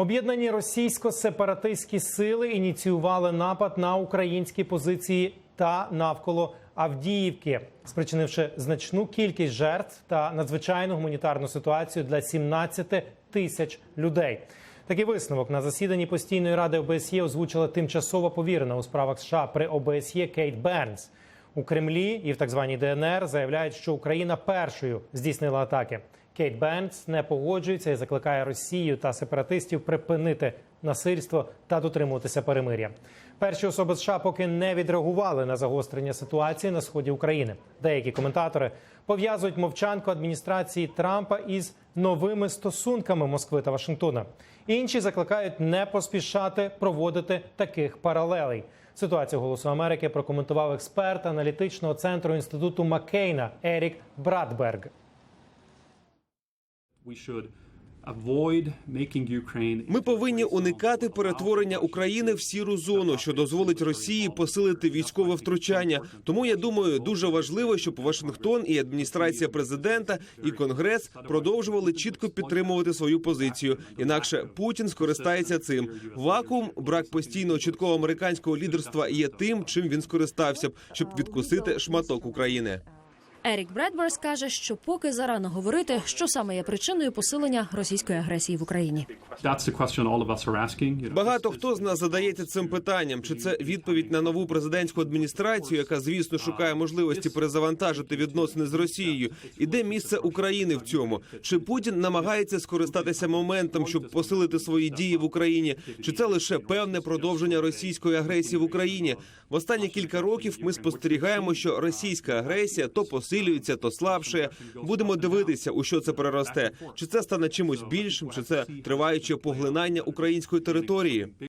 Об'єднані російсько-сепаратистські сили ініціювали напад на українські позиції та навколо Авдіївки, спричинивши значну кількість жертв та надзвичайну гуманітарну ситуацію для 17 тисяч людей. Такий висновок на засіданні постійної ради ОБСЄ озвучила тимчасово повірена у справах США при ОБСЄ Кейт Бернс. У Кремлі і в так званій ДНР заявляють, що Україна першою здійснила атаки. Кейт Бенц не погоджується і закликає Росію та сепаратистів припинити насильство та дотримуватися перемиря. Перші особи США поки не відреагували на загострення ситуації на сході України. Деякі коментатори пов'язують мовчанку адміністрації Трампа із новими стосунками Москви та Вашингтона. Інші закликають не поспішати проводити таких паралелей. Ситуацію голосу Америки прокоментував експерт аналітичного центру інституту Маккейна Ерік Братберг. Ми повинні уникати перетворення України в сіру зону, що дозволить Росії посилити військове втручання. Тому я думаю, дуже важливо, щоб Вашингтон і адміністрація президента і конгрес продовжували чітко підтримувати свою позицію. Інакше Путін скористається цим. Вакуум, брак постійного чіткого американського лідерства є тим, чим він скористався б, щоб відкусити шматок України. Ерік Бредберс каже, що поки зарано говорити, що саме є причиною посилення російської агресії в Україні. Багато хто з нас задається цим питанням: чи це відповідь на нову президентську адміністрацію, яка звісно шукає можливості перезавантажити відносини з Росією, і де місце України в цьому? Чи Путін намагається скористатися моментом, щоб посилити свої дії в Україні? Чи це лише певне продовження російської агресії в Україні? В останні кілька років ми спостерігаємо, що російська агресія то посилюється, то слабше. Будемо дивитися, у що це переросте. Чи це стане чимось більшим, чи це триваюче поглинання української території?